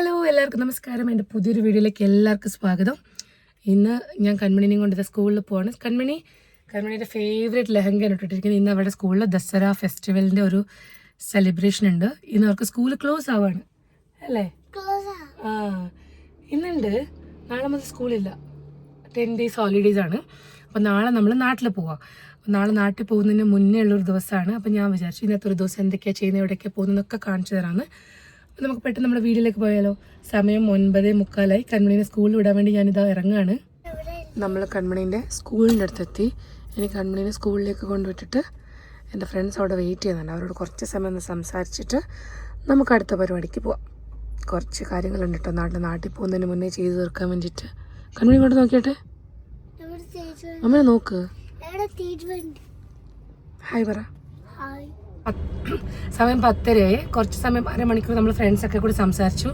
Hello എല്ലാവർക്കും നമസ്കാരം. എന്റെ പുതിയൊരു വീഡിയോയിലേക്ക് എല്ലാവർക്കും സ്വാഗതം. ഇന്ന് ഞാൻ കൺമണിനെയും കൊണ്ട് സ്കൂളിൽ പോവാണ്. കൺമണി കൺമണിയുടെ ഫേവറേറ്റ് ലെഹങ്കയാണ് ഇട്ടിട്ടിരിക്കുന്നത് ഇന്ന് അവരുടെ സ്കൂളിൽ ദസറ ഫെസ്റ്റിവലിന്റെ ഒരു സെലിബ്രേഷൻ ഉണ്ട്. ഇന്ന് അവർക്ക് സ്കൂൾ ക്ലോസ് ആവാണ്. അല്ലേ? ആ. ഇന്നുണ്ട്. നാളെ മുതൽ സ്കൂളില്ല ടെൻ ഡേയ്സ് ഹോളിഡേയ്സ് ആണ്. അപ്പോൾ നാളെ നമ്മൾ നാട്ടിൽ പോവാം. നാളെ നാട്ടിൽ പോകുന്നതിന് മുന്നേ ഉള്ളൊരു ദിവസമാണ്. അപ്പോൾ ഞാൻ വിചാരിച്ചു ഇന്നത്തെ ഒരു ദിവസം എന്തൊക്കെയാണ് ചെയ്യുന്നത് എവിടെയൊക്കെയാണ് പോകുന്നതെന്നൊക്കെ കാണിച്ചു തരാമെന്ന് നമുക്ക് പെട്ടെന്ന് നമ്മുടെ വീട്ടിലേക്ക് പോയാലോ? സമയം ഒൻപത് മുക്കാലായി. കൺമണീനെ സ്കൂളിൽ വിടാൻ വേണ്ടി ഞാനിതാ ഇറങ്ങുകയാണ് നമ്മൾ കൺമണീന്റെ സ്കൂളിന്റെ അടുത്തെത്തി. ഇനി കൺമണീനെ സ്കൂളിലേക്ക് കൊണ്ടുവിട്ടിട്ട് എന്റെ ഫ്രണ്ട്സ് അവിടെ വെയിറ്റ് ചെയ്യുന്നുണ്ട്. അവരോട് കുറച്ച് സമയം ഒന്ന് സംസാരിച്ചിട്ട് നമുക്ക് അടുത്ത പരിപാടിക്ക് പോവാം. കുറച്ച് കാര്യങ്ങളുണ്ട് കേട്ടോ. നാട്ടിൽ നാട്ടിൽ പോകുന്നതിന് മുന്നേ ചെയ്തു തീർക്കാൻ വേണ്ടിയിട്ട്. കൺമണി കൊണ്ട് നോക്കിയട്ടെ? അമ്മ അമ്മനെ നോക്ക്. ഹായ് പറ. ഹായ് സമയം പത്തരയായി. കുറച്ച് സമയം അരമണിക്കൂർ നമ്മൾ ഫ്രണ്ട്സൊക്കെ കൂടി സംസാരിച്ചു.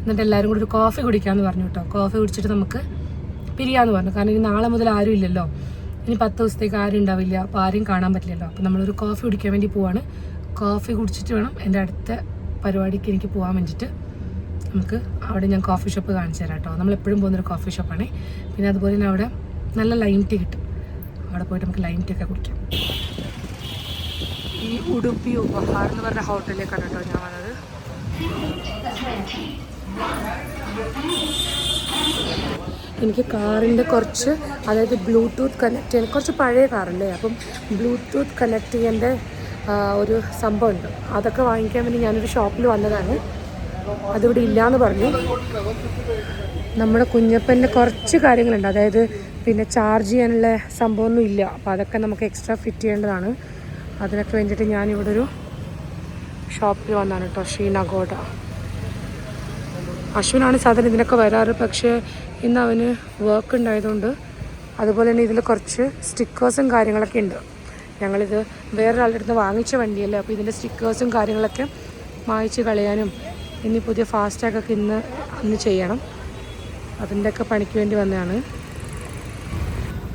എന്നിട്ട് എല്ലാവരും കൂടി ഒരു കോഫി കുടിക്കാമെന്ന് പറഞ്ഞു കേട്ടോ കോഫി കുടിച്ചിട്ട് നമുക്ക് പിരിയാന്ന് പറഞ്ഞു. കാരണം ഇനി നാളെ മുതൽ ആരും ഇല്ലല്ലോ. ഇനി പത്ത് ദിവസത്തേക്ക് ആരും ഉണ്ടാവില്ല. അപ്പോൾ ആരെയും കാണാൻ പറ്റില്ലല്ലോ. അപ്പോൾ നമ്മളൊരു കോഫി കുടിക്കാൻ വേണ്ടി പോവാണ്. കോഫി കുടിച്ചിട്ട് വേണം എന്റെ അടുത്ത പരിപാടിക്ക് എനിക്ക് പോകാൻ വേണ്ടിയിട്ട്. നമുക്ക് അവിടെ ഞാൻ കോഫി ഷോപ്പ് കാണിച്ചു തരാം കേട്ടോ നമ്മൾ എപ്പോഴും പോകുന്നൊരു കോഫി ഷോപ്പാണ് പിന്നെ അതുപോലെ തന്നെ അവിടെ നല്ല ലൈം ടീ കിട്ടും. അവിടെ പോയിട്ട് നമുക്ക് ലൈം ടീ ഒക്കെ കുടിക്കാം. ഈ ഉടുപ്പി ഉപഹാർ എന്ന് പറഞ്ഞ ഹോട്ടലിലേക്കാണ് കേട്ടോ ഞാൻ വന്നത്. എനിക്ക് കാറിന്റെ കുറച്ച് അതായത് ബ്ലൂടൂത്ത് കണക്ട് ചെയ്യാൻ കുറച്ച് പഴയ കാറല്ലേ? അപ്പം ബ്ലൂടൂത്ത് കണക്ട് ചെയ്യേണ്ട ഒരു സംഭവമുണ്ട്. അതൊക്കെ വാങ്ങിക്കാൻ വേണ്ടി ഞാനൊരു ഷോപ്പിൽ വന്നതാണ്. അതിവിടെ ഇല്ലയെന്ന് പറഞ്ഞു. നമ്മുടെ കുഞ്ഞപ്പന്റെ കുറച്ച് കാര്യങ്ങളുണ്ട്. അതായത് പിന്നെ ചാർജ് ചെയ്യാനുള്ള സംഭവമൊന്നും ഇല്ല. അപ്പോൾ അതൊക്കെ നമുക്ക് എക്സ്ട്രാ ഫിറ്റ് ചെയ്യേണ്ടതാണ്. അതിനൊക്കെ വേണ്ടിയിട്ട് ഞാനിവിടെ ഒരു ഷോപ്പിൽ വന്നാണ് കേട്ടോ ഷീനഗോഡ അശ്വിനാണ് സാധാരണ ഇതിനൊക്കെ വരാറ് പക്ഷേ ഇന്ന് അവന് വർക്ക് ഉണ്ടായതുകൊണ്ട് അതുപോലെ തന്നെ ഇതിൽ കുറച്ച് സ്റ്റിക്കേഴ്സും കാര്യങ്ങളൊക്കെ ഉണ്ട്. ഞങ്ങളിത് വേറൊരാളുടെ അടുത്ത് വാങ്ങിച്ച വണ്ടിയല്ലേ അപ്പോൾ ഇതിന്റെ സ്റ്റിക്കേഴ്സും കാര്യങ്ങളൊക്കെ വാങ്ങിച്ച് കളയാനും ഇനി പുതിയ ഫാസ്റ്റാഗൊക്കെ ഇന്ന് ഇന്ന് ചെയ്യണം. അതിന്റെയൊക്കെ പണിക്ക് വേണ്ടി വന്നതാണ്.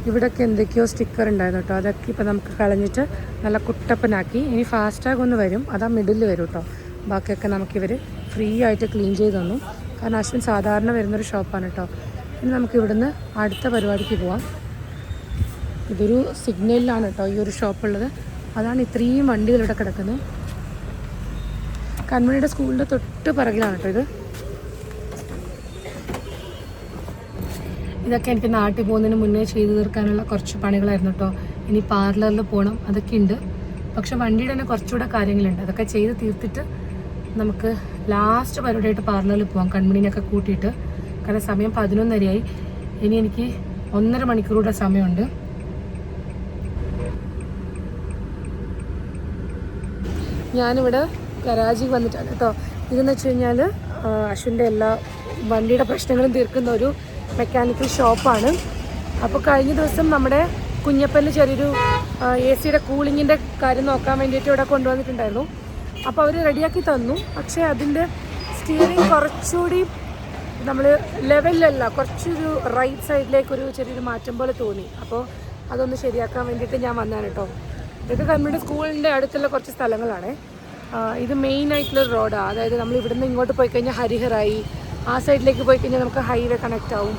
ഇവിടെയൊക്കെ എന്തൊക്കെയോ സ്റ്റിക്കർ ഉണ്ടായിരുന്നു കേട്ടോ അതൊക്കെ ഇപ്പം നമുക്ക് കളഞ്ഞിട്ട് നല്ല കുട്ടപ്പനാക്കി. ഇനി ഫാസ്റ്റാഗ് ഒന്ന് വരും. അതാ മിഡിൽ വരും കേട്ടോ ബാക്കിയൊക്കെ നമുക്കിവർ ഫ്രീ ആയിട്ട് ക്ലീൻ ചെയ്ത് തന്നു. കാരണം അശ്വിൻ സാധാരണ വരുന്നൊരു ഷോപ്പാണ് കേട്ടോ ഇനി നമുക്ക് ഇവിടുന്ന് അടുത്ത പരിപാടിക്ക് പോവാം. ഇതൊരു സിഗ്നലിലാണ് കേട്ടോ ഈ ഒരു ഷോപ്പുള്ളത് അതാണ് ഇത്രയും വണ്ടികൾ ഇവിടെ കിടക്കുന്നത്. കൺമണിയുടെ സ്കൂളിന്റെ തൊട്ട് പിറകിലാണ് കേട്ടോ ഇത്. ഇതൊക്കെ എനിക്ക് നാട്ടിൽ പോകുന്നതിന് മുന്നേ ചെയ്തു തീർക്കാനുള്ള കുറച്ച് പണികളായിരുന്നു കേട്ടോ. ഇനി പാർലറിൽ പോകണം അതൊക്കെ ഉണ്ട്. പക്ഷെ വണ്ടിയുടെ തന്നെ കുറച്ചുകൂടെ കാര്യങ്ങളുണ്ട്. അതൊക്കെ ചെയ്ത് തീർത്തിട്ട് നമുക്ക് ലാസ്റ്റ് പരിപാടിയായിട്ട് പാർലറിൽ പോകാം കൺമണിനൊക്കെ കൂട്ടിയിട്ട്. കാരണം സമയം പതിനൊന്നരയായി. ഇനി എനിക്ക് ഒന്നര മണിക്കൂറുടെ സമയമുണ്ട്. ഞാനിവിടെ കരാജി വന്നിട്ടാണ് കേട്ടോ. ഇതെന്ന് വെച്ച് കഴിഞ്ഞാൽ അശ്വിന്റെ എല്ലാ വണ്ടിയുടെ പ്രശ്നങ്ങളും തീർക്കുന്ന ഒരു മെക്കാനിക്കൽ ഷോപ്പാണ്. അപ്പോൾ കഴിഞ്ഞ ദിവസം നമ്മുടെ കുഞ്ഞപ്പന് ചെറിയൊരു എ സിയുടെ കൂളിങ്ങിന്റെ കാര്യം നോക്കാൻ വേണ്ടിയിട്ട് ഇവിടെ കൊണ്ടുവന്നിട്ടുണ്ടായിരുന്നു. അപ്പോൾ അവർ റെഡിയാക്കി തന്നു. പക്ഷേ അതിന്റെ സ്റ്റിയറിംഗ് കുറച്ചുകൂടി നമ്മൾ ലെവലിലല്ല കുറച്ചൊരു റൈറ്റ് സൈഡിലേക്ക് ഒരു ചെറിയൊരു മാറ്റം പോലെ തോന്നി. അപ്പോൾ അതൊന്ന് ശരിയാക്കാൻ വേണ്ടിയിട്ട് ഞാൻ വന്നതാണ് കേട്ടോ. ഇതൊക്കെ നമ്മുടെ സ്കൂളിന്റെ അടുത്തുള്ള കുറച്ച് സ്ഥലങ്ങളാണ്. ഇത് മെയിൻ ആയിട്ടുള്ള റോഡാണ് അതായത് നമ്മൾ ഇവിടുന്ന് ഇങ്ങോട്ട് പോയി കഴിഞ്ഞാൽ ഹരിഹറായി ആ സൈഡിലേക്ക് പോയി കഴിഞ്ഞാൽ നമുക്ക് ഹൈവേ കണക്റ്റ് ആവും.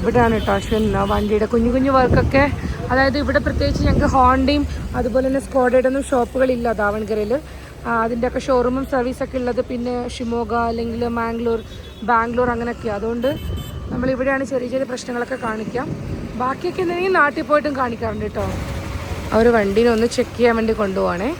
ഇവിടെയാണ് കേട്ടോ അശ്വിൻ വണ്ടിയുടെ കുഞ്ഞു കുഞ്ഞു വർക്കൊക്കെ. അതായത് ഇവിടെ പ്രത്യേകിച്ച് ഞങ്ങൾക്ക് ഹോണ്ടയും അതുപോലെ തന്നെ സ്കോഡയുടെ ഒന്നും ഷോപ്പുകളില്ല ദാവൺഗരയിൽ അതിന്റെയൊക്കെ ഷോറൂമും സർവീസൊക്കെ ഉള്ളത് പിന്നെ ഷിമോഗ അല്ലെങ്കിൽ മാംഗ്ലൂർ ബാംഗ്ലൂർ അങ്ങനെയൊക്കെ അതുകൊണ്ട് നമ്മൾ ഇവിടെയാണ് ചെറിയ ചെറിയ പ്രശ്നങ്ങളൊക്കെ കാണിക്കാം. ബാക്കിയൊക്കെ എന്തെങ്കിലും നാട്ടിൽ പോയിട്ടും കാണിക്കാറുണ്ട് കേട്ടോ അവർ വണ്ടീനെ ഒന്ന് ചെക്ക് ചെയ്യാൻ വേണ്ടി കൊണ്ടുപോവാണേ.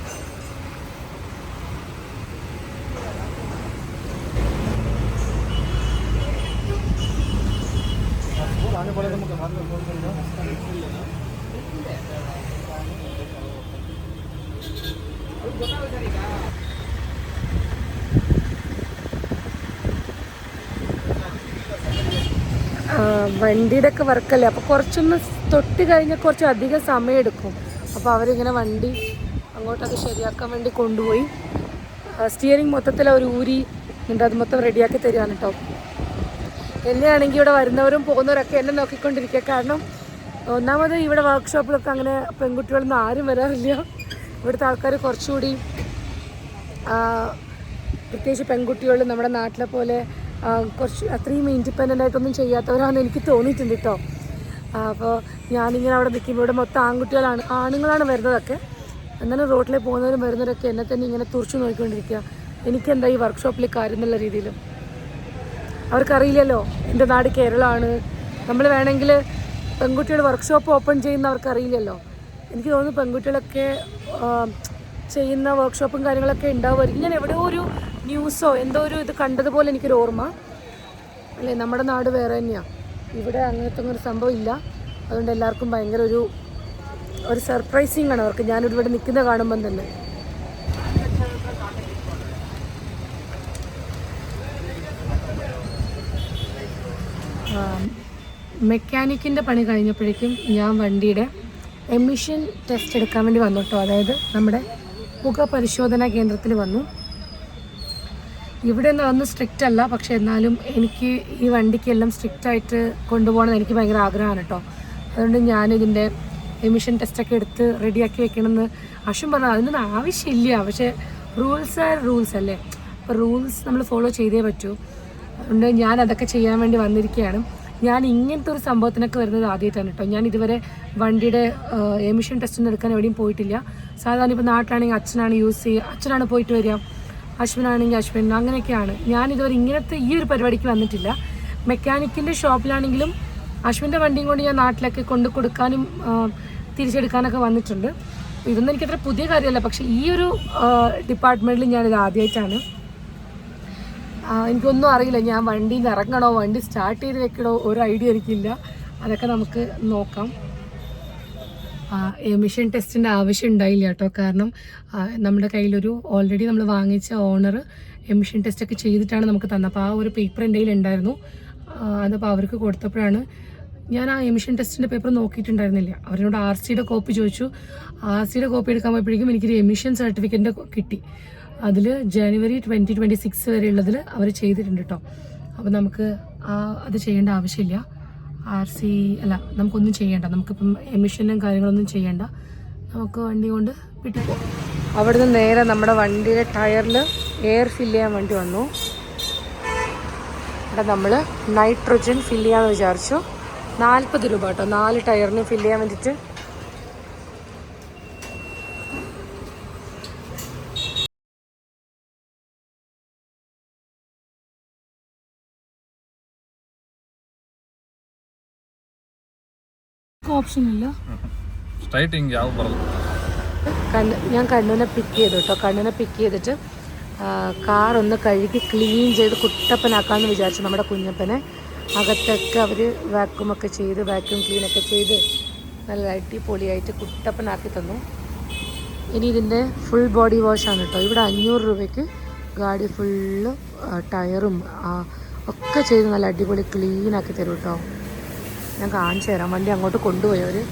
വണ്ടിയുടെ ഒക്കെ വർക്കല്ലേ? അപ്പോൾ കുറച്ചൊന്ന് തൊട്ട് കഴിഞ്ഞാൽ കുറച്ച് അധികം സമയം എടുക്കും. അപ്പോൾ അവരിങ്ങനെ വണ്ടി അങ്ങോട്ടൊക്കെ ശരിയാക്കാൻ വേണ്ടി കൊണ്ടുപോയി. സ്റ്റിയറിംഗ് മൊത്തത്തിൽ അവർ ഊരി എന്നിട്ട് അത് മൊത്തം റെഡിയാക്കി തരികയാണ് കേട്ടോ എന്നെയാണെങ്കിൽ ഇവിടെ വരുന്നവരും പോകുന്നവരൊക്കെ എന്നെ നോക്കിക്കൊണ്ടിരിക്കുക. കാരണം ഒന്നാമത് ഇവിടെ വർക്ക്ഷോപ്പിലൊക്കെ അങ്ങനെ പെൺകുട്ടികളൊന്നും ആരും വരാറില്ല. ഇവിടുത്തെ ആൾക്കാർ കുറച്ചുകൂടി പ്രത്യേകിച്ച് പെൺകുട്ടികൾ നമ്മുടെ നാട്ടിലെ പോലെ കുറച്ച് അത്രയും ഇൻഡിപെൻഡന്റ് ആയിട്ടൊന്നും ചെയ്യാത്തവരാണെന്ന് എനിക്ക് തോന്നിയിട്ടുണ്ട് കേട്ടോ അപ്പോൾ ഞാനിങ്ങനെ അവിടെ നിൽക്കുമ്പോൾ ഇവിടെ മൊത്തം ആൺകുട്ടികളാണ് ആണുങ്ങളാണ് വരുന്നതൊക്കെ. എന്നാലും റോട്ടിൽ പോകുന്നവരും വരുന്നവരൊക്കെ എന്നെ തന്നെ ഇങ്ങനെ തുറച്ചു നോക്കിക്കൊണ്ടിരിക്കുക. എനിക്കെന്താ ഈ വർക്ക്ഷോപ്പിൽ കാര്യം എന്നുള്ള രീതിയിലും? അവർക്കറിയില്ലല്ലോ എന്റെ നാട് കേരളമാണ്. നമ്മൾ വേണമെങ്കിൽ പെൺകുട്ടികൾ വർക്ക്ഷോപ്പ് ഓപ്പൺ ചെയ്യുന്ന അവർക്കറിയില്ലല്ലോ. എനിക്ക് തോന്നുന്നു പെൺകുട്ടികളൊക്കെ ചെയ്യുന്ന വർക്ക്ഷോപ്പും കാര്യങ്ങളൊക്കെ ഉണ്ടാവുമായിരിക്കും. ഞാൻ എവിടെയോ ഒരു ന്യൂസോ എന്തോ ഒരു ഇത് കണ്ടതുപോലെ എനിക്കൊരു ഓർമ്മ. അല്ലേ നമ്മുടെ നാട് വേറെ തന്നെയാണ് ഇവിടെ അങ്ങനത്തെ ഒരു സംഭവം ഇല്ല. അതുകൊണ്ട് എല്ലാവർക്കും ഭയങ്കര ഒരു ഒരു സർപ്രൈസിങ് ആണ് അവർക്ക്. ഞാനിവിടെ ഇവിടെ നിൽക്കുന്ന കാണുമ്പം തന്നെ. മെക്കാനിക്കിന്റെ പണി കഴിഞ്ഞപ്പോഴേക്കും ഞാൻ വണ്ടിയുടെ എമിഷൻ ടെസ്റ്റ് എടുക്കാൻ വേണ്ടി വന്നു കേട്ടോ. അതായത് നമ്മുടെ മുഖപരിശോധനാ കേന്ദ്രത്തിൽ വന്നു. ഇവിടെ നിന്ന് അതൊന്നും സ്ട്രിക്റ്റ് അല്ല. പക്ഷെ എന്നാലും എനിക്ക് ഈ വണ്ടിക്ക് എല്ലാം സ്ട്രിക്റ്റ് ആയിട്ട് കൊണ്ടുപോകണം എനിക്ക് ഭയങ്കര ആഗ്രഹമാണ് കേട്ടോ അതുകൊണ്ട് ഞാൻ ഇതിന്റെ എമിഷൻ ടെസ്റ്റൊക്കെ എടുത്ത് റെഡിയാക്കി വെക്കണമെന്ന് അശ്വൻ പറഞ്ഞു. അതിനൊന്നും ആവശ്യമില്ല. പക്ഷേ റൂൾസ് ആർ റൂൾസ് അല്ലേ? അപ്പോൾ റൂൾസ് നമ്മൾ ഫോളോ ചെയ്തേ പറ്റൂ. അതുകൊണ്ട് ഞാൻ അതൊക്കെ ചെയ്യാൻ വേണ്ടി വന്നിരിക്കുകയാണ്. ഞാൻ ഇങ്ങനത്തെ ഒരു സംഭവത്തിനൊക്കെ വരുന്നത് ആദ്യമായിട്ടാണ് കേട്ടോ ഞാൻ ഇതുവരെ വണ്ടിയുടെ എമിഷൻ ടെസ്റ്റ് എടുക്കാൻ എവിടെയും പോയിട്ടില്ല. സാധാരണ ഇപ്പോൾ നാട്ടിലാണെങ്കിൽ അച്ഛനാണ് യൂസ് ചെയ്യുക. അച്ഛനാണ് പോയിട്ട് വരിക. അശ്വിനാണെങ്കിൽ അശ്വിൻ അങ്ങനെയൊക്കെയാണ്. ഇതുവരെ ഇങ്ങനത്തെ ഈ ഒരു പരിപാടിക്ക് വന്നിട്ടില്ല. മെക്കാനിക്കിന്റെ ഷോപ്പിലാണെങ്കിലും അശ്വിന്റെ വണ്ടിയും കൊണ്ട് ഞാൻ നാട്ടിലൊക്കെ കൊണ്ട് കൊടുക്കാനും തിരിച്ചെടുക്കാനൊക്കെ വന്നിട്ടുണ്ട്. ഇതൊന്നും എനിക്കത്ര പുതിയ കാര്യമല്ല. പക്ഷേ ഈ ഒരു ഡിപ്പാർട്ട്മെന്റിൽ ഞാനിത് ആദ്യമായിട്ടാണ് എനിക്കൊന്നും അറിയില്ല. ഞാൻ വണ്ടിയിൽ നിന്ന് ഇറങ്ങണോ? വണ്ടി സ്റ്റാർട്ട് ചെയ്ത് വെക്കണോ? ഒരു ഐഡിയ എനിക്കില്ല. അതൊക്കെ നമുക്ക് നോക്കാം. എമിഷൻ ടെസ്റ്റിന്റെ ആവശ്യം ഉണ്ടായില്ല കേട്ടോ. കാരണം നമ്മുടെ കയ്യിലൊരു ഓൾറെഡി നമ്മൾ വാങ്ങിച്ച ഓണർ എമിഷൻ ടെസ്റ്റൊക്കെ ചെയ്തിട്ടാണ് നമുക്ക് തന്നത്. അപ്പോൾ ആ ഒരു പേപ്പർ എന്റെ ഉണ്ടായിരുന്നു. അതപ്പോൾ അവർക്ക് കൊടുത്തപ്പോഴാണ് ഞാൻ ആ എമിഷൻ ടെസ്റ്റിന്റെ പേപ്പർ നോക്കിയിട്ടുണ്ടായിരുന്നില്ല. അവരോട് ആർ സിയുടെ കോപ്പി ചോദിച്ചു. ആർ സിയുടെ കോപ്പി എടുക്കാൻ പോയപ്പോഴേക്കും എനിക്കൊരു എമിഷൻ സർട്ടിഫിക്കറ്റിന്റെ കിട്ടി. അതിൽ ജനുവരി ട്വന്റി ട്വന്റി സിക്സ് വരെയുള്ളതിൽ അവർ ചെയ്തിട്ടുണ്ട് കേട്ടോ അപ്പോൾ നമുക്ക് ആ അത് ചെയ്യേണ്ട ആവശ്യമില്ല. ആർ സി അല്ല നമുക്കൊന്നും ചെയ്യേണ്ട. നമുക്കിപ്പം എമിഷനും കാര്യങ്ങളൊന്നും ചെയ്യണ്ട. നമുക്ക് വണ്ടി കൊണ്ട് വീട്ടിൽ പോകാം അവിടുന്ന് നേരെ നമ്മുടെ വണ്ടിയുടെ ടയറിൽ എയർ ഫില്ല് ചെയ്യാൻ വേണ്ടി വന്നു. ഇവിടെ നമ്മൾ നൈട്രജൻ ഫില്ല് ചെയ്യാമെന്ന് വിചാരിച്ചു. നാൽപ്പത് രൂപ കേട്ടോ. നാല് ടയറിന് ഫില്ല് ചെയ്യാൻ വേണ്ടിയിട്ട് ഓപ്ഷൻ ഇല്ല സ്ട്രൈറ്റിങ് ഞാൻ പറഞ്ഞു ഞാൻ കണ്ണനെ പിക്ക് ചെയ്തു കേട്ടോ. കണ്ണനെ പിക്ക് ചെയ്തിട്ട് കാർ ഒന്ന് കഴുകി ക്ലീൻ ചെയ്ത് കുട്ടപ്പനാക്കാമെന്ന് വിചാരിച്ചു നമ്മുടെ കുഞ്ഞപ്പനെ. അകത്തൊക്കെ അവർ വാക്യൂമൊക്കെ ചെയ്ത് വാക്യൂം ക്ലീനൊക്കെ ചെയ്ത് നല്ല അടിപൊളിയായിട്ട് കുട്ടപ്പനാക്കി തന്നു. ഇനി ഇതിന്റെ ഫുൾ ബോഡി വാഷ് ആണ് കേട്ടോ. ഇവിടെ അഞ്ഞൂറ് രൂപയ്ക്ക് ഗാഡി ഫുള്ള് ടയറും ഒക്കെ ചെയ്ത് നല്ല അടിപൊളി ക്ലീനാക്കി തരും കേട്ടോ. ഞാൻ കാണിച്ചു തരാം. വണ്ടി അങ്ങോട്ട് കൊണ്ടുപോയവര്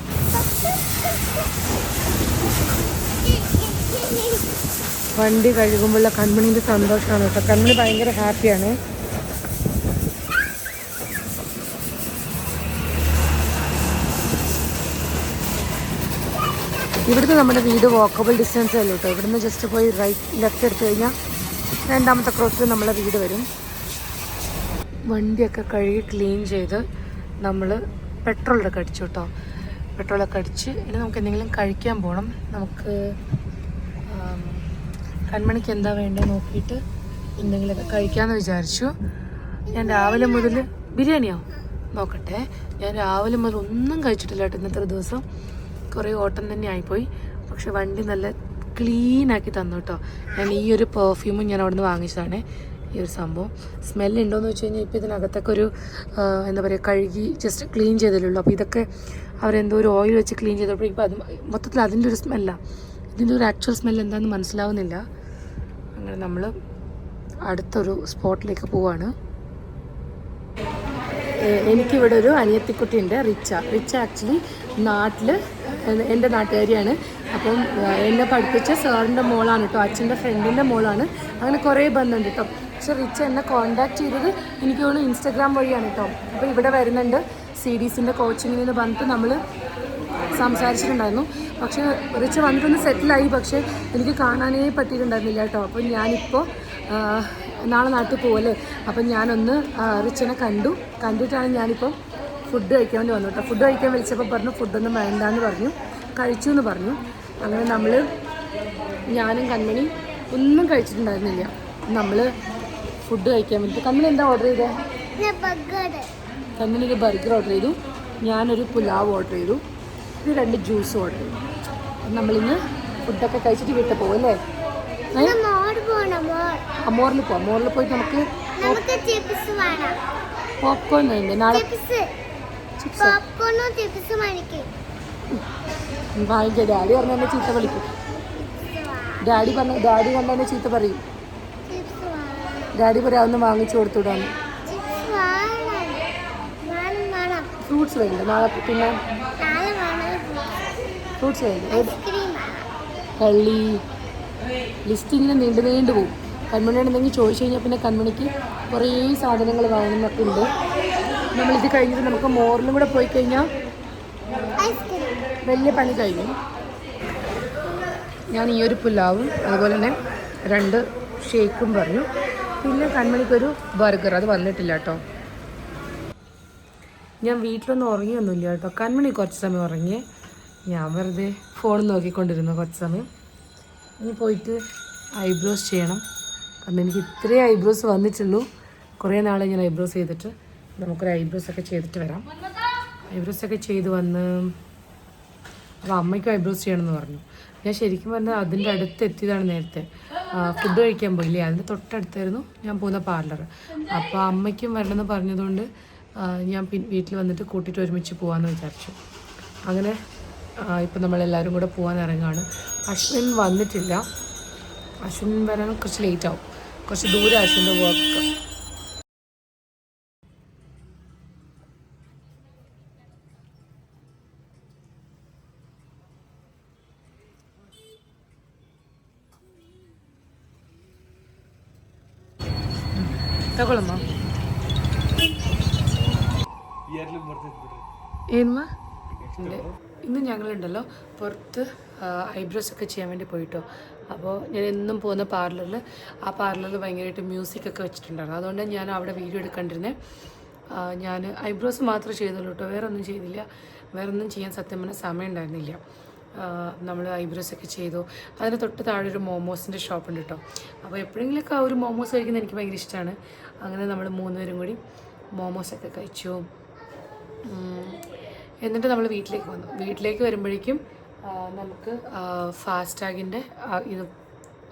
വണ്ടി കഴുകുമ്പോഴുള്ള കൺമണിന്റെ സന്തോഷമാണ് കേട്ടോ. കൺമണി ഭയങ്കര ഹാപ്പിയാണ്. ഇവിടുന്ന് നമ്മുടെ വീട് വാക്കബിൾ ഡിസ്റ്റൻസ് ഉള്ളൂ കേട്ടോ. ഇവിടുന്ന് ജസ്റ്റ് പോയി റൈറ്റ് ലെഫ്റ്റ് എടുത്തു കഴിഞ്ഞാൽ രണ്ടാമത്തെ ക്രോസിൽ നമ്മളെ വീട് വരും. വണ്ടിയൊക്കെ കഴുകി ക്ലീൻ ചെയ്ത് നമ്മൾ പെട്രോളൊക്കെ അടിച്ചു കേട്ടോ. പെട്രോളൊക്കെ അടിച്ച് ഇനി നമുക്ക് എന്തെങ്കിലും കഴിക്കാൻ പോകണം നമുക്ക് കൺമണിക്ക് എന്താ വേണ്ടത് നോക്കിയിട്ട് എന്തെങ്കിലുമൊക്കെ കഴിക്കാമെന്ന് വിചാരിച്ചു. ഞാൻ രാവിലെ മുതൽ ബിരിയാണിയോ? നോക്കട്ടെ. ഞാൻ രാവിലെ മുതൽ ഒന്നും കഴിച്ചിട്ടില്ല കേട്ടോ ഇന്നത്തെ ദിവസം. കുറേ ഓട്ടം തന്നെ ആയിപ്പോയി. പക്ഷെ വണ്ടി നല്ല ക്ലീനാക്കി തന്നു കേട്ടോ. ഞാൻ ഈ ഒരു പെർഫ്യൂമും ഞാൻ അവിടെ നിന്ന് വാങ്ങിച്ചതാണ്. ഈ ഒരു സംഭവം. സ്മെല്ലുണ്ടോയെന്ന് വെച്ച് കഴിഞ്ഞാൽ ഇപ്പോൾ ഇതിനകത്തൊക്കെ ഒരു എന്താ പറയുക കഴുകി ജസ്റ്റ് ക്ലീൻ ചെയ്തല്ലോ അപ്പോൾ ഇതൊക്കെ അവരെന്തോ ഒരു ഓയിൽ വെച്ച് ക്ലീൻ ചെയ്തപ്പോൾ ഇപ്പോൾ അത് മൊത്തത്തിൽ അതിന്റെ ഒരു സ്മെല്ലാണ് ഇതിന്റെ ഒരു ആക്ച്വൽ സ്മെല്ല് എന്താണെന്ന് മനസ്സിലാവുന്നില്ല. അങ്ങനെ നമ്മൾ അടുത്തൊരു സ്പോട്ടിലേക്ക് പോവാണ്. എനിക്കിവിടെ ഒരു അനിയത്തിക്കുട്ടി റിച്ച. റിച്ച ആക്ച്വലി നാട്ടിൽ എന്റെ നാട്ടുകാരിയാണ്. അപ്പം എന്നെ പഠിപ്പിച്ച സാറിന്റെ മോളാണ് കേട്ടോ അച്ഛന്റെ ഫ്രണ്ടിന്റെ മോളാണ്. അങ്ങനെ കുറേ ബന്ധമുണ്ട് കേട്ടോ. പക്ഷെ റിച്ച എന്നെ കോൺടാക്ട് ചെയ്തത് എനിക്ക് തോന്നുന്നു ഇൻസ്റ്റാഗ്രാം വഴിയാണ് കേട്ടോ. അപ്പോൾ ഇവിടെ വരുന്നുണ്ട് സി ഡി സിന്റെ എന്ന് പറഞ്ഞിട്ട് നമ്മൾ സംസാരിച്ചിട്ടുണ്ടായിരുന്നു. പക്ഷേ റിച്ച് വന്നിട്ടൊന്ന് സെറ്റിലായി പക്ഷേ എനിക്ക് കാണാനേ പറ്റിയിട്ടുണ്ടായിരുന്നില്ല കേട്ടോ. അപ്പോൾ ഞാനിപ്പോൾ നാളെ നാട്ടിൽ പോകല്ലേ അപ്പം ഞാനൊന്ന് റിച്ചനെ കണ്ടു. കണ്ടിട്ടാണ് ഞാനിപ്പം ഫുഡ് കഴിക്കാൻ വേണ്ടി വന്നു കേട്ടോ. ഫുഡ് കഴിക്കാൻ വിളിച്ചപ്പോൾ പറഞ്ഞു ഫുഡൊന്നും വേണ്ടാന്ന് പറഞ്ഞു. കഴിച്ചു എന്ന് പറഞ്ഞു. അങ്ങനെ നമ്മൾ ഞാനും കൺമണി ഒന്നും കഴിച്ചിട്ടുണ്ടായിരുന്നില്ല. നമ്മൾ ഫുഡ് കഴിക്കാൻ വേണ്ടി. കൺമണി എന്താ ഓർഡർ ചെയ്തത് കണ്ണിന് ഒരു ബർഗർ ഓർഡർ ചെയ്തു. ഞാനൊരു പുലാവ് ഓർഡർ ചെയ്തു. ഇത് രണ്ട് ജ്യൂസ് ഓർഡർ ചെയ്തു. നമ്മളിന്ന് ഫുഡൊക്കെ കഴിച്ചിട്ട് വീട്ടിൽ പോകും അല്ലേ? അമോറിൽ പോവാം. അമോറിൽ പോയിട്ട് നമുക്ക് പോപ്കോൺ ഉണ്ട് നാളെ ചിപ്സ് മേടിക്കും ഡാഡി പറഞ്ഞ എന്നെ ചീത്ത വിളിക്കും. ഡാഡി പറഞ്ഞ ഡാഡി കണ്ട എന്നെ ചീത്ത പറയും. ഡാഡി പറയാം ഒന്ന് വാങ്ങിച്ചു കൊടുത്തുവിടാന്ന്. ഫ്രൂട്ട്സ് വേണ്ട? നാളെ പിന്നെ? ഫ്രൂട്ട്സ്. വേണ്ട? കള്ളി. ലിസ്റ്റ് ഇങ്ങനെ നീണ്ടു നീണ്ടു പോകും കൺമണിയോട് എന്തെങ്കിലും ചോദിച്ചു കഴിഞ്ഞാൽ പിന്നെ കൺമണിക്ക് കുറേ സാധനങ്ങൾ വാങ്ങുന്നൊക്കെ ഉണ്ട്. നമ്മളിത് കഴിഞ്ഞിട്ട് നമുക്ക് മോറിലും കൂടെ പോയി കഴിഞ്ഞാൽ വലിയ പണി കഴിഞ്ഞു. ഞാൻ ഈ ഒരു പുലാവും അതുപോലെ തന്നെ രണ്ട് ഷേക്കും പറഞ്ഞു. പിന്നെ കൺമണിക്കൊരു ബർഗർ അത് വന്നിട്ടില്ല കേട്ടോ. ഞാൻ വീട്ടിലൊന്നും ഉറങ്ങിയൊന്നുമില്ല കേട്ടോ. കൺമണി കുറച്ച് സമയം ഉറങ്ങി ഞാൻ വെറുതെ ഫോൺ നോക്കിക്കൊണ്ടിരുന്നു കുറച്ച് സമയം. ഇനി പോയിട്ട് ഐബ്രോസ് ചെയ്യണം. കാരണം എനിക്ക് ഇത്രയും ഐബ്രോസ് വന്നിട്ടുള്ളൂ. കുറേ നാളെ ഞാൻ ഐബ്രോസ് ചെയ്തിട്ട്. നമുക്കൊരു ഐബ്രോസ് ഒക്കെ ചെയ്തിട്ട് വരാം. ഐബ്രോസ് ഒക്കെ ചെയ്ത് വന്ന് അപ്പോൾ അമ്മയ്ക്കും ഐബ്രോസ് ചെയ്യണമെന്ന് പറഞ്ഞു. ഞാൻ ശരിക്കും പറഞ്ഞാൽ അതിന്റെ അടുത്ത് എത്തിയതാണ് നേരത്തെ. ഫുഡ് കഴിക്കാൻ പോയില്ലേ? അതിന്റെ തൊട്ടടുത്തായിരുന്നു ഞാൻ പോകുന്ന പാർലർ അപ്പോൾ അമ്മയ്ക്കും വരണമെന്ന് പറഞ്ഞതുകൊണ്ട് ഞാൻ വീട്ടിൽ വന്നിട്ട് കൂട്ടിയിട്ട് ഒരുമിച്ച് പോകാമെന്ന് വിചാരിച്ചു. അങ്ങനെ ഇപ്പം നമ്മളെല്ലാവരും കൂടെ പോകാൻ ഇറങ്ങുകയാണ് അശ്വിൻ വന്നിട്ടില്ല. അശ്വിൻ വരാൻ കുറച്ച് ലേറ്റ് ആവും. കുറച്ച് ദൂരം അശ്വിന്റെ വർക്ക് ഞങ്ങളുണ്ടല്ലോ പുറത്ത് ഐബ്രോസ് ഒക്കെ ചെയ്യാൻ വേണ്ടി പോയിട്ടോ. അപ്പോൾ ഞാൻ എന്നും പോകുന്ന പാർലറിൽ ആ പാർലറിൽ ഭയങ്കരമായിട്ട് മ്യൂസിക് ഒക്കെ വെച്ചിട്ടുണ്ടായിരുന്നു. അതുകൊണ്ട് ഞാൻ അവിടെ വീഡിയോ എടുക്കണ്ടിരുന്നേ. ഞാൻ ഐബ്രോസ് മാത്രമേ ചെയ്തുള്ളൂ കേട്ടോ. വേറെ ഒന്നും ചെയ്തില്ല. വേറെ ഒന്നും ചെയ്യാൻ സത്യം പറഞ്ഞാൽ സമയം ഉണ്ടായിരുന്നില്ല. നമ്മൾ ഐബ്രോസ് ഒക്കെ ചെയ്തു. അതിന് തൊട്ട് താഴെ ഒരു മോമോസിന്റെ ഷോപ്പ് ഉണ്ട് കേട്ടോ. അപ്പോൾ എപ്പോഴെങ്കിലുമൊക്കെ ആ ഒരു മോമോസ് കഴിക്കുന്നത് എനിക്ക് ഭയങ്കര ഇഷ്ടമാണ് അങ്ങനെ നമ്മൾ മൂന്നുപേരും കൂടി മോമോസൊക്കെ കഴിച്ചു. എന്നിട്ട് നമ്മൾ വീട്ടിലേക്ക് വന്നു. വീട്ടിലേക്ക് വരുമ്പോഴേക്കും നമുക്ക് ഫാസ്റ്റാഗിന്റെ ഇത്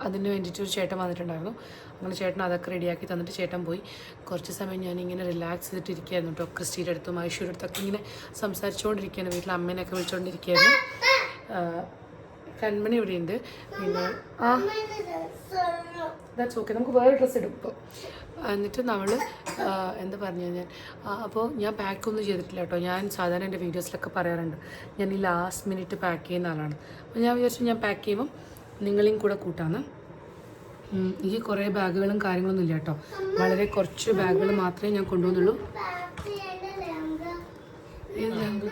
അതിന് വേണ്ടിയിട്ട് ഒരു ചേട്ടൻ വന്നിട്ടുണ്ടായിരുന്നു. അങ്ങനെ ചേട്ടൻ അതൊക്കെ റെഡിയാക്കി തന്നിട്ട് ചേട്ടൻ പോയി. കുറച്ച് സമയം ഞാൻ ഇങ്ങനെ റിലാക്സ് ചെയ്തിട്ട് ഇരിക്കുകയായിരുന്നു കേട്ടോ. ക്രിസ്റ്റീന്റെ അടുത്തും ഐശ്വര്യ അടുത്തൊക്കെ ഇങ്ങനെ സംസാരിച്ചുകൊണ്ടിരിക്കുകയാണ്. വീട്ടിൽ അമ്മേനെയൊക്കെ വിളിച്ചുകൊണ്ടിരിക്കുകയായിരുന്നു കൺമണി ഇവിടെയുണ്ട്. പിന്നെ ആ ദാറ്റ്സ് ഓക്കെ നമുക്ക് വേറെ ഡ്രസ്സ് ഇടും ഇപ്പോൾ എന്നിട്ട് നമ്മൾ എന്താ പറഞ്ഞു ഞാൻ? അപ്പോൾ ഞാൻ പാക്കൊന്നും ചെയ്തിട്ടില്ല കേട്ടോ. ഞാൻ സാധാരണ എന്റെ വീഡിയോസിലൊക്കെ പറയാറുണ്ട്. ഞാൻ ഈ ലാസ്റ്റ് മിനിറ്റ് പാക്ക് ചെയ്യുന്ന ആളാണ്. അപ്പോൾ ഞാൻ വിചാരിച്ചു ഞാൻ പാക്ക് ചെയ്യുമ്പം നിങ്ങളെയും കൂടെ കൂട്ടാന്ന്. എനിക്ക് കുറേ ബാഗുകളും കാര്യങ്ങളൊന്നും ഇല്ല കേട്ടോ. വളരെ കുറച്ച് ബാഗുകൾ മാത്രമേ ഞാൻ കൊണ്ടുവന്നുള്ളൂ. ഏത് ലങ്ക?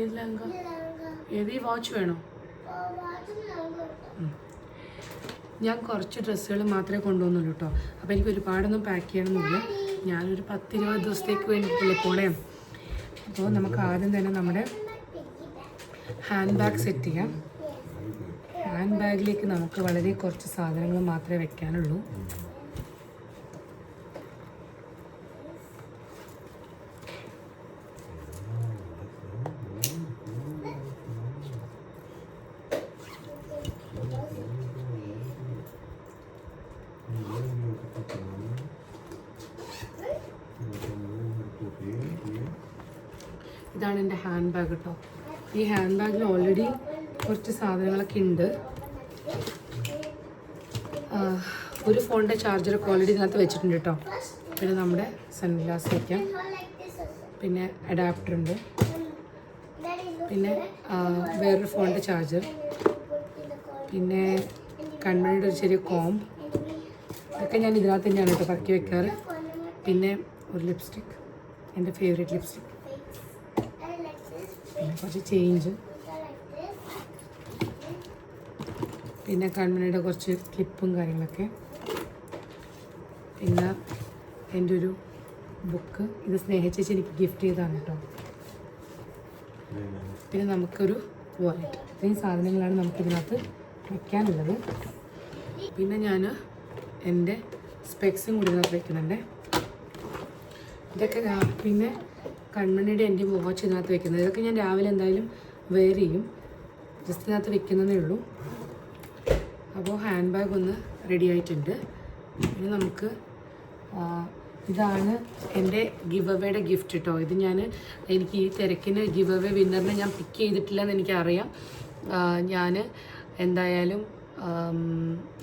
ഏത് ലങ്ക? ഏത് ഈ വാച്ച് വേണോ? ഞാൻ കുറച്ച് ഡ്രസ്സുകൾ മാത്രമേ കൊണ്ടുവന്നുള്ളൂ കേട്ടോ അപ്പോൾ എനിക്ക് ഒരുപാടൊന്നും പാക്ക് ചെയ്യണമെന്നില്ല ഞാനൊരു പത്തിരുപത് ദിവസത്തേക്ക് വേണ്ടിയിട്ടുള്ള പോണേ. അപ്പോൾ നമുക്ക് ആദ്യം തന്നെ നമ്മുടെ ഹാൻഡ് ബാഗ് സെറ്റ് ചെയ്യാം. ഹാൻഡ് ബാഗിലേക്ക് നമുക്ക് വളരെ കുറച്ച് സാധനങ്ങൾ മാത്രമേ വെക്കാനുള്ളൂ. ഇതാണ് എന്റെ ഹാൻഡ് ബാഗ് കേട്ടോ ഈ ഹാൻഡ് ബാഗിൽ ഓൾറെഡി കുറച്ച് സാധനങ്ങളൊക്കെ ഉണ്ട് ഒരു ഫോണിന്റെ ചാർജറൊക്കെ ഓൾറെഡി ഇതിനകത്ത് വെച്ചിട്ടുണ്ട് കേട്ടോ പിന്നെ നമ്മുടെ സൺഗ്ലാസ് വയ്ക്കാം പിന്നെ അഡാപ്റ്റർ ഉണ്ട്. പിന്നെ വേറൊരു ഫോണിന്റെ ചാർജർ പിന്നെ കൺമണിയുടെ ഒരു ചെറിയ കോം ഇതൊക്കെ ഞാൻ ഇതിനകത്ത് തന്നെയാണ് കേട്ടോ പറക്കി വെക്കാറ്. പിന്നെ ഒരു ലിപ്സ്റ്റിക് എന്റെ ഫേവറേറ്റ് ലിപ്സ്റ്റിക് കുറച്ച് ചേഞ്ച് പിന്നെ കൺമണിയുടെ കുറച്ച് ക്ലിപ്പും കാര്യങ്ങളൊക്കെ. പിന്നെ എന്റെ ഒരു ബുക്ക് ഇത് സ്നേഹിച്ചേച്ചി എനിക്ക് ഗിഫ്റ്റ് ചെയ്താണ് കേട്ടോ. പിന്നെ നമുക്കൊരു വാലറ്റ് ഇത്രയും സാധനങ്ങളാണ് നമുക്കിതിനകത്ത് വയ്ക്കാനുള്ളത് പിന്നെ ഞാൻ എന്റെ സ്പെക്സും കൂടി ഇതിനകത്ത് വയ്ക്കുന്നുണ്ട് ഇതൊക്കെ പിന്നെ കൺമണിയുടെ എന്റെ വാച്ച് ഇതിനകത്ത് വെക്കുന്നത്. ഇതൊക്കെ ഞാൻ രാവിലെ എന്തായാലും വെയർ ചെയ്യും. ജസ്റ്റ് ഇതിനകത്ത് വെക്കുന്നതേ ഉള്ളൂ. അപ്പോൾ ഹാൻഡ് ബാഗ് ഒന്ന് റെഡി ആയിട്ടുണ്ട്. ഇനി നമുക്ക് ഇതാണ് എന്റെ ഗിവ് അവേയുടെ ഗിഫ്റ്റ് കേട്ടോ ഇത് ഞാൻ എനിക്ക് ഈ തിരക്കിന് ഗിവ് അവേ വിന്നറിനെ ഞാൻ പിക്ക് ചെയ്തിട്ടില്ല എന്ന് എനിക്കറിയാം ഞാൻ എന്തായാലും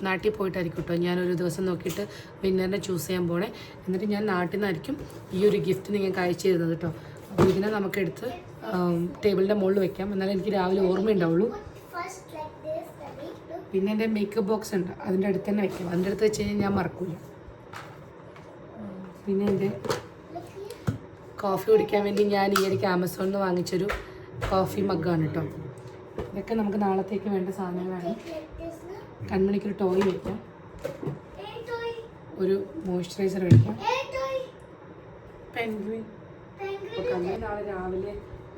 നാട്ടിൽ പോയിട്ടായിരിക്കും കേട്ടോ ഞാനൊരു ദിവസം നോക്കിയിട്ട് വിന്നറിനെ ചൂസ് ചെയ്യാൻ പോണേ. എന്നിട്ട് ഞാൻ നാട്ടിൽ നിന്നായിരിക്കും ഈ ഒരു ഗിഫ്റ്റ് നിങ്ങൾക്ക് അയച്ചു തരുന്നത് കേട്ടോ അപ്പോൾ ഇതിനെ നമുക്കെടുത്ത് ടേബിളിന്റെ മുകളിൽ വെക്കാം. എന്നാലേ എനിക്ക് രാവിലെ ഓർമ്മയുണ്ടാവുള്ളൂ. പിന്നെ എന്റെ മേക്കപ്പ് ബോക്സ് ഉണ്ട്. അതിന്റെ അടുത്ത് തന്നെ വെക്കാം. അതിന്റെ അടുത്ത് വെച്ച് കഴിഞ്ഞാൽ ഞാൻ മറക്കില്ല പിന്നെ എന്റെ കോഫി കുടിക്കാൻ വേണ്ടി ഞാൻ ഈ ഇടയ്ക്ക് ആമസോണിൽ നിന്ന് വാങ്ങിച്ചൊരു കോഫി മഗ്ഗാണ് കേട്ടോ ഇതൊക്കെ നമുക്ക് നാളത്തേക്ക് വേണ്ട സാധനങ്ങളാണ്. കൺമണിക്കൊരു ടോയ് വയ്ക്കാം. ഒരു മോയ്സ്ചറൈസർ വയ്ക്കാം. പെൻഗ്വിൻ കണ്ണി നാളെ രാവിലെ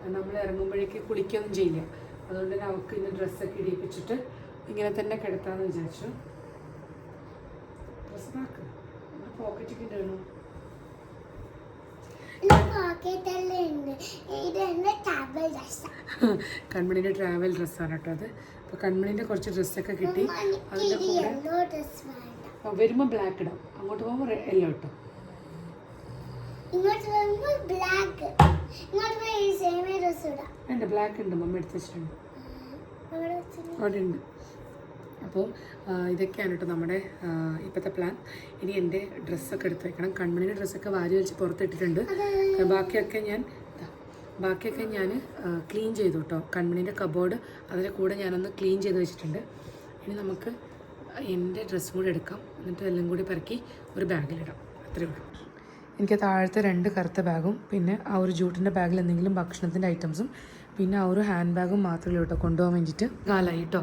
നമ്മൾ ഇറങ്ങുമ്പോഴേക്ക് കുളിക്കുകയൊന്നും ചെയ്യില്ല. അതുകൊണ്ട് തന്നെ അവൾക്ക് ഇന്ന് ഡ്രസ്സൊക്കെ ഇടിയിപ്പിച്ചിട്ട് ഇങ്ങനെ തന്നെ കിടത്താമെന്ന് വിചാരിച്ചു. ഡ്രസ്സ് നാക്ക് പോക്കറ്റൊക്കെ ഇടണോ? ആ. ട്രാവൽ ഡ്രസ്സാണ് കേട്ടോ അത്. അപ്പോൾ കൺമണിന്റെ കുറച്ച് ഡ്രസ്സൊക്കെ കിട്ടി. അതിന്റെ കൂടെ വരുമ്പോൾ ബ്ലാക്ക് ഇടാം. അങ്ങോട്ട് പോകുമ്പോൾ യെല്ലോ ഇട്ടോ. ഉണ്ട് ബ്ലാക്ക് ഉണ്ട്. മമ്മ എടുത്ത് വെച്ചിട്ടുണ്ട്. അവിടെ ഉണ്ട് അപ്പോൾ ഇതൊക്കെയാണ് കേട്ടോ നമ്മുടെ ഇപ്പോഴത്തെ പ്ലാൻ ഇനി എന്റെ ഡ്രസ്സൊക്കെ എടുത്ത് വെക്കണം. കൺമണിയുടെ ഡ്രസ്സൊക്കെ വാരി വലിച്ച് പുറത്തിട്ടിട്ടുണ്ട്. ബാക്കിയൊക്കെ ഞാൻ ബാക്കിയൊക്കെ ഞാൻ ക്ലീൻ ചെയ്തു കേട്ടോ. കൺമണിന്റെ കബോർഡ് അതിന്റെ കൂടെ ഞാനൊന്ന് ക്ലീൻ ചെയ്ത് വെച്ചിട്ടുണ്ട്. ഇനി നമുക്ക് എന്റെ ഡ്രസ്സും കൂടി എടുക്കാം. എന്നിട്ട് എല്ലാം കൂടി പെറുക്കി ഒരു ബാഗിലിടാം അത്രയേ ഉള്ളൂ. എനിക്ക് താഴത്തെ രണ്ട് കറുത്ത ബാഗും പിന്നെ ആ ഒരു ജൂട്ടിന്റെ ബാഗിൽ എന്തെങ്കിലും ഭക്ഷണത്തിന്റെ ഐറ്റംസും പിന്നെ ആ ഒരു ഹാൻഡ് ബാഗും മാത്രമേ കേട്ടോ കൊണ്ടുപോകാൻ വേണ്ടിയിട്ട്. കാലായി കേട്ടോ.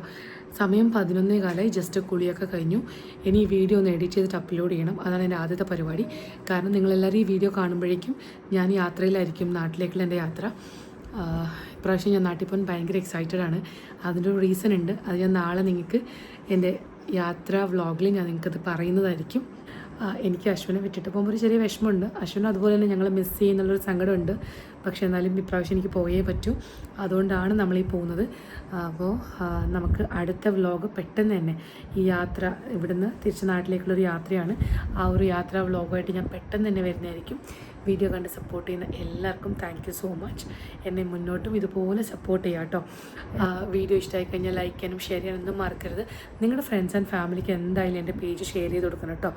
സമയം പതിനൊന്നേ കാലമായി ജസ്റ്റ് കുളിയൊക്കെ കഴിഞ്ഞു. ഇനി ഈ വീഡിയോ ഒന്ന് എഡിറ്റ് ചെയ്തിട്ട് അപ്ലോഡ് ചെയ്യണം. അതാണ് എന്റെ ആദ്യത്തെ പരിപാടി. കാരണം നിങ്ങളെല്ലാവരും ഈ വീഡിയോ കാണുമ്പോഴേക്കും ഞാൻ യാത്രയിലായിരിക്കും നാട്ടിലേക്കുള്ള എന്റെ യാത്ര. ഇപ്രാവശ്യം ഞാൻ നാട്ടിൽ പോകാൻ ഭയങ്കര എക്സൈറ്റഡ് ആണ്. അതിന്റെ ഒരു റീസൺ ഉണ്ട്. അത് ഞാൻ നാളെ നിങ്ങൾക്ക് എന്റെ യാത്രാ വ്ളോഗിൽ ഞാൻ നിങ്ങൾക്കത് പറയുന്നതായിരിക്കും. എനിക്ക് അശ്വിനെ വിട്ടിട്ട് പോകുമ്പോൾ ഒരു ചെറിയ വിഷമമുണ്ട്. അശ്വിനും അതുപോലെ തന്നെ ഞങ്ങൾ മിസ് ചെയ്യുന്നുള്ളൊരു സങ്കടമുണ്ട്. പക്ഷേ എന്നാലും ഇപ്രാവശ്യം എനിക്ക് പോയേ പറ്റൂ. അതുകൊണ്ടാണ് നമ്മളീ പോകുന്നത്. അപ്പോൾ നമുക്ക് അടുത്ത വ്ലോഗ് പെട്ടെന്ന് തന്നെ ഈ യാത്ര ഇവിടുന്ന് തിരിച്ച് നാട്ടിലേക്കുള്ളൊരു യാത്രയാണ്. ആ ഒരു യാത്രാ വ്ലോഗായിട്ട് ഞാൻ പെട്ടെന്ന് തന്നെ വരുന്നതായിരിക്കും. വീഡിയോ കണ്ട് സപ്പോർട്ട് ചെയ്യുന്ന എല്ലാവർക്കും താങ്ക് യു സോ മച്ച് എന്നെ മുന്നോട്ടും ഇതുപോലെ സപ്പോർട്ട് ചെയ്യാം കേട്ടോ. വീഡിയോ ഇഷ്ടമായി കഴിഞ്ഞാൽ ലൈക്ക് ചെയ്യാനും ഷെയർ ചെയ്യാനും ഒന്നും മറക്കരുത്. നിങ്ങളുടെ ഫ്രണ്ട്സ് ആൻഡ് ഫാമിലിക്ക് എന്തായാലും എന്റെ പേജ് ഷെയർ ചെയ്ത് കൊടുക്കണം കേട്ടോ.